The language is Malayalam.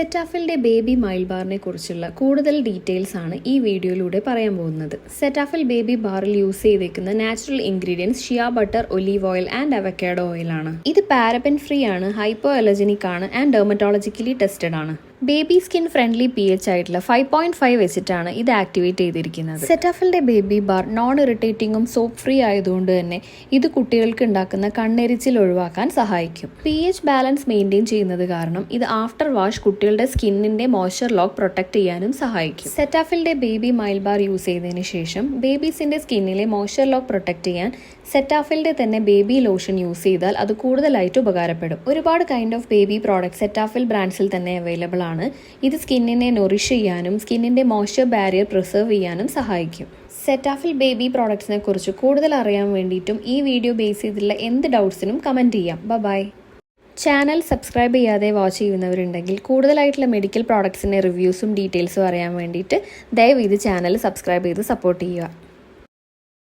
സെറ്റാഫിലിന്റെ ബേബി മൈൽ ബാറിനെ കുറിച്ചുള്ള കൂടുതൽ ഡീറ്റെയിൽസ് ആണ് ഈ വീഡിയോയിലൂടെ പറയാൻ പോകുന്നത്. സെറ്റാഫിൽ ബേബി ബാറിൽ യൂസ് ചെയ്തേക്കുന്ന natural ingredients shea butter olive oil and avocado ഓയിലാണ്. ഇത് പാരബൻ ഫ്രീ ആണ് ഹൈപ്പോ അലർജനിക് ആണ് ആൻഡ് ഡെർമറ്റോളജിക്കലി ടെസ്റ്റഡ് ആണ്. Baby skin friendly P H ആയിട്ടുള്ള ഫൈവ് പോയിന്റ് ഫൈവ് വെച്ചിട്ടാണ് ഇത് ആക്ടിവേറ്റ് ചെയ്തിരിക്കുന്നത്. സെറ്റാഫിലിന്റെ ബേബി ബാർ നോൺ ഇറിറ്റേറ്റിംഗും സോപ്പ് ഫ്രീ ആയതുകൊണ്ട് തന്നെ ഇത് കുട്ടികൾക്ക് ഉണ്ടാക്കുന്ന കണ്ണെരിച്ചിൽ ഒഴിവാക്കാൻ സഹായിക്കും. പി എച്ച് ബാലൻസ് മെയിന്റെയിൻ ചെയ്യുന്നത് കാരണം ഇത് ആഫ്റ്റർ വാഷ് കുട്ടികളുടെ സ്കിന്നിന്റെ മോയ്സ്ചർ ലോക്ക് പ്രൊട്ടക്ട് ചെയ്യാനും സഹായിക്കും. സെറ്റാഫിലിന്റെ ബേബി മൈൽ ബാർ യൂസ് ചെയ്തതിന് ശേഷം ബേബീസിന്റെ സ്കിന്നിലെ മോയ്സ്ചർ ലോക്ക് പ്രൊട്ടക്ട് ചെയ്യാൻ സെറ്റാഫിലിന്റെ തന്നെ ബേബി ലോഷൻ യൂസ് ചെയ്താൽ അത് കൂടുതലായിട്ട് ഉപകാരപ്പെടും. ഒരുപാട് kind of baby product Cetaphil ബ്രാൻഡ്സിൽ തന്നെ അവൈലബിൾ ആണ്. ഇത് സ്കിന്നിനെ നൊറിഷ് ചെയ്യാനും സ്കിന്നിന്റെ മോയ്സ്ചർ ബാരിയർ പ്രിസർവ് ചെയ്യാനും സഹായിക്കും. സെറ്റാഫിൽ ബേബി പ്രോഡക്ട്സിനെ കുറിച്ച് കൂടുതൽ അറിയാൻ വേണ്ടിയിട്ടും ഈ വീഡിയോ ബേസ് ചെയ്തിട്ടുള്ള എന്ത് ഡൗട്ട്സിനും കമന്റ് ചെയ്യാം. ബൈ ചാനൽ സബ്സ്ക്രൈബ് ചെയ്യാതെ വാച്ച് ചെയ്യുന്നവരുണ്ടെങ്കിൽ കൂടുതലായിട്ടുള്ള മെഡിക്കൽ പ്രോഡക്ട്സിന്റെ റിവ്യൂസും ഡീറ്റെയിൽസും അറിയാൻ വേണ്ടിയിട്ട് ദയവ് ചാനൽ സബ്സ്ക്രൈബ് ചെയ്ത് സപ്പോർട്ട് ചെയ്യുക.